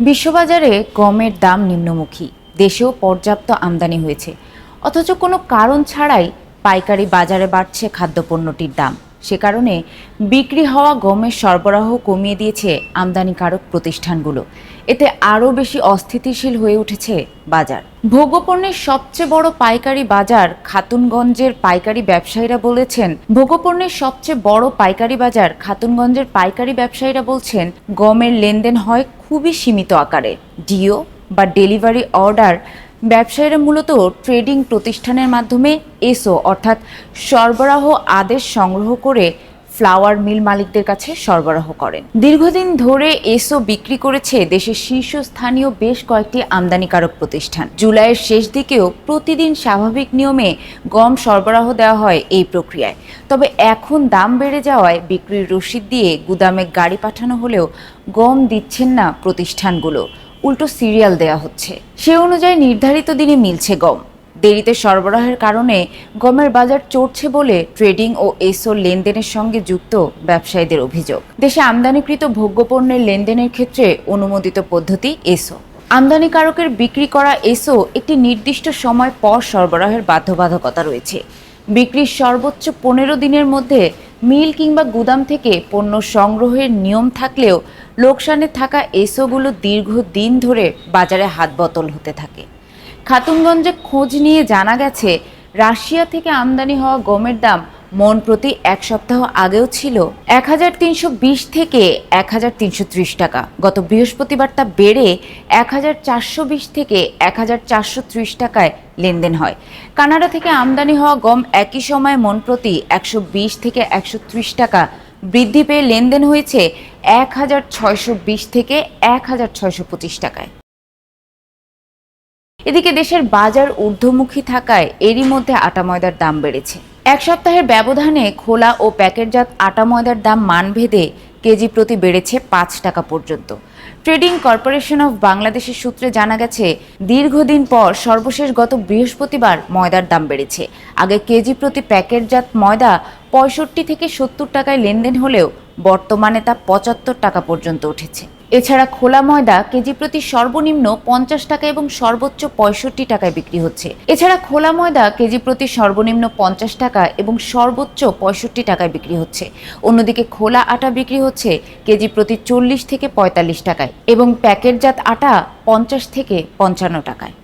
বিশ্ববাজারে গমের দাম নিম্নমুখী। দেশেও পর্যাপ্ত আমদানি হয়েছে। অথচ কোনো কারণ ছাড়াই পাইকারি বাজারে বাড়ছে খাদ্যপণ্যটির দাম। সে কারণে বিক্রি হওয়া গমের সরবরাহ কমিয়ে দিয়েছে আমদানিকারক প্রতিষ্ঠানগুলো। এতে আরও বেশি অস্থিতিশীল হয়ে উঠেছে বাজার। ভোগ্যপণ্যের সবচেয়ে বড় পাইকারি বাজার খাতুনগঞ্জের পাইকারি ব্যবসায়ীরা বলেছেন ভোগ্যপণ্যের সবচেয়ে বড় পাইকারি বাজার খাতুনগঞ্জের পাইকারি ব্যবসায়ীরা বলছেন, গমের লেনদেন হয় খুবই সীমিত আকারে। ডিও বা ডেলিভারি অর্ডার ব্যবসায়ীরা মূলত ট্রেডিং প্রতিষ্ঠানের মাধ্যমে এসও, অর্থাৎ সরবরাহ আদেশ সংগ্রহ করে ফ্লাওয়ার মিল মালিকদের কাছে সরবরাহ করেন। দীর্ঘদিন ধরে এসও বিক্রি করেছে দেশের শীর্ষস্থানীয় বেশ কয়েকটি আমদানিকারক প্রতিষ্ঠান। জুলাইয়ের শেষ দিকেও প্রতিদিন স্বাভাবিক নিয়মে গম সরবরাহ দেওয়া হয় এই প্রক্রিয়ায়। তবে এখন দাম বেড়ে যাওয়ায় বিক্রির রসিদ দিয়ে গুদামে গাড়ি পাঠানো হলেও গম দিচ্ছেন না প্রতিষ্ঠানগুলো। উল্টো সিরিয়াল দেয়া হচ্ছে। সে অনুযায়ী নির্ধারিত দিনে মিলছে গম। দেরিতে সরবরাহের কারণে গমের বাজার চড়ছে বলে ট্রেডিং ও এসও লেনদেনের সঙ্গে যুক্ত ব্যবসায়ীদের অভিযোগ। দেশে আমদানিকৃত ভোগ্যপণ্যের লেনদেনের ক্ষেত্রে অনুমোদিত পদ্ধতি এসও। আমদানিকারকের বিক্রি করা এসও একটি নির্দিষ্ট সময় পর সরবরাহের বাধ্যবাধকতা রয়েছে। বিক্রির সর্বোচ্চ পনেরো দিনের মধ্যে মিল কিংবা গুদাম থেকে পণ্য সংগ্রহের নিয়ম থাকলেও লোকসানে থাকা এসোগুলো দীর্ঘদিন ধরে বাজারে হাতবতল হতে থাকে। খাতুনগঞ্জে খোঁজ নিয়ে জানা গেছে, রাশিয়া থেকে আমদানি হওয়া গমের দাম মন প্রতি এক সপ্তাহ আগেও ছিল এক হাজার তিনশো বিশ থেকে এক হাজার তিনশো ত্রিশ টাকা। গত বৃহস্পতিবার তা বেড়ে এক হাজার চারশো বিশ থেকে এক হাজার চারশো ত্রিশ টাকায় লেনদেন হয়। কানাডা থেকে আমদানি হওয়া গম একই সময়ে মন প্রতি একশো বিশ থেকে একশো ত্রিশ টাকা বৃদ্ধি পেয়ে লেনদেন হয়েছে এক হাজার ছয়শো বিশ থেকে এক হাজার ছয়শো পঁচিশ টাকায়। এদিকে দেশের বাজার ঊর্ধ্বমুখী থাকায় এরই মধ্যে আটা ময়দার দাম বেড়েছে। এক সপ্তাহের ব্যবধানে খোলা ও প্যাকেটজাত আটা ময়দার দাম মানভেদে কেজি প্রতি বেড়েছে পাঁচ টাকা পর্যন্ত। ট্রেডিং কর্পোরেশন অফ বাংলাদেশের সূত্রে জানা গেছে, দীর্ঘদিন পর সর্বশেষ গত বৃহস্পতিবার ময়দার দাম বেড়েছে। আগে কেজি প্রতি প্যাকেটজাত ময়দা পঁয়ষট্টি থেকে সত্তর টাকায় লেনদেন হলেও বর্তমানে তা পঁচাত্তর টাকা পর্যন্ত উঠেছে। এছাড়া খোলা ময়দা কেজি প্রতি সর্বনিম্ন পঞ্চাশ টাকা এবং সর্বোচ্চ পঁয়ষট্টি টাকায় বিক্রি হচ্ছে। এছাড়া খোলা ময়দা কেজি প্রতি সর্বনিম্ন পঞ্চাশ টাকা এবং সর্বোচ্চ পঁয়ষট্টি টাকায় বিক্রি হচ্ছে। অন্যদিকে খোলা আটা বিক্রি হচ্ছে কেজি প্রতি চল্লিশ থেকে পঁয়তাল্লিশ টাকায় এবং প্যাকেটজাত আটা পঞ্চাশ থেকে পঞ্চান্ন টাকায়।